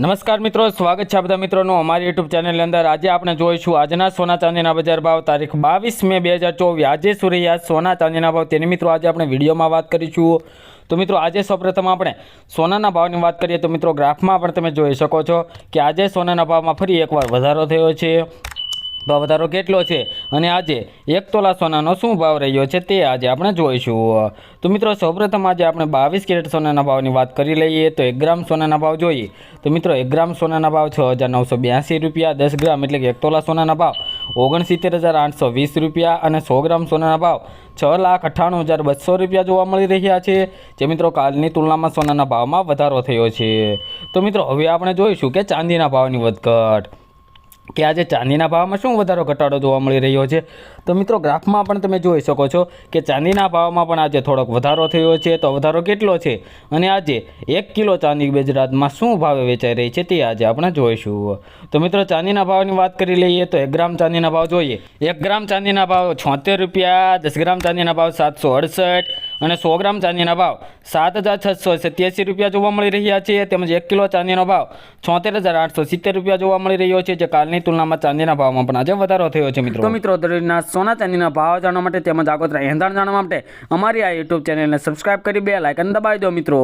નમસ્કાર મિત્રો, સ્વાગત છે બધા મિત્રોનું અમારી યુટ્યુબ ચેનલની અંદર. આજે આપણે જોઈશું આજના સોના ચાંદીના બજાર ભાવ તારીખ બાવીસ મે બે હજાર ચોવીસ. આજે સુરૈયા સોના ચાંદીના ભાવ તેની મિત્રો આજે આપણે વિડીયોમાં વાત કરીશું. તો મિત્રો, આજે સૌપ્રથમ આપણે સોનાના ભાવની વાત કરીએ તો મિત્રો, ગ્રાફમાં પણ તમે જોઈ શકો છો કે આજે સોનાના ભાવમાં ફરી એકવાર વધારો થયો છે. ભાવ વધારો કેટલો છે? અને આજે એક તોલા સોનાનો શું ભાવ રહ્યો છે તે આજે આપણે જોઈશું. તો મિત્રો, સૌપ્રથમ આજે આપણે બાવીસ કેરેટ સોનાના ભાવની વાત કરી લઈએ તો એક ગ્રામ સોનાના ભાવ જોઈએ. તો મિત્રો, એક ગ્રામ સોનાના ભાવ છ હજાર નવસો બ્યાસી રૂપિયા, દસ ગ્રામ એટલે કે એક તોલા સોનાના ભાવ ઓગણસિત્તેર હજાર આઠસો વીસ રૂપિયા અને સો ગ્રામ સોનાના ભાવ છ લાખ અઠ્ઠાણું હજાર બસો રૂપિયા જોવા મળી રહ્યા છે. જે મિત્રો, કાલની તુલનામાં સોનાના ભાવમાં વધારો થયો છે. તો મિત્રો, હવે આપણે જોઈશું કે ચાંદીના ભાવની વધઘટ. કે આજે ચાંદીના ભાવમાં શું વધારો ઘટાડો જોવા મળી રહ્યો છે? તો મિત્રો, ગ્રાફમાં પણ તમે જોઈ શકો છો કે ચાંદીના ભાવમાં પણ આજે થોડોક વધારો થયો છે. તો વધારો કેટલો છે? અને આજે એક કિલો ચાંદી ગુજરાતમાં શું ભાવે વેચાઈ રહી છે તે આજે આપણે જોઈશું. તો મિત્રો, ચાંદીના ભાવની વાત કરી લઈએ તો એક ગ્રામ ચાંદીના ભાવ જોઈએ. એક ગ્રામ ચાંદીના ભાવ છોતેર રૂપિયા, દસ ગ્રામ ચાંદીના ભાવ સાતસો અડસઠ અને સો ગ્રામ ચાંદીના ભાવ. સાત હજાર છસો સત્યાસી રૂપિયા જોવા મળી રહ્યા છે. તેમજ એક કિલો ચાંદીનો ભાવ છોતેર હજાર આઠસો સિત્તેર રૂપિયા જોવા મળી રહ્યો છે, જે કાલની તુલનામાં ચાંદીના ભાવમાં પણ આજે વધારો થયો છે, મિત્રો. મિત્રો, દરરોજના સોના ચાંદીના ભાવ જાણવા માટે તેમજ આગોતરા એંધાણ જાણવા માટે અમારી આ યુટ્યુબ ચેનલને સબસ્ક્રાઇબ કરી બે લાઇકન દબાવી દો, મિત્રો.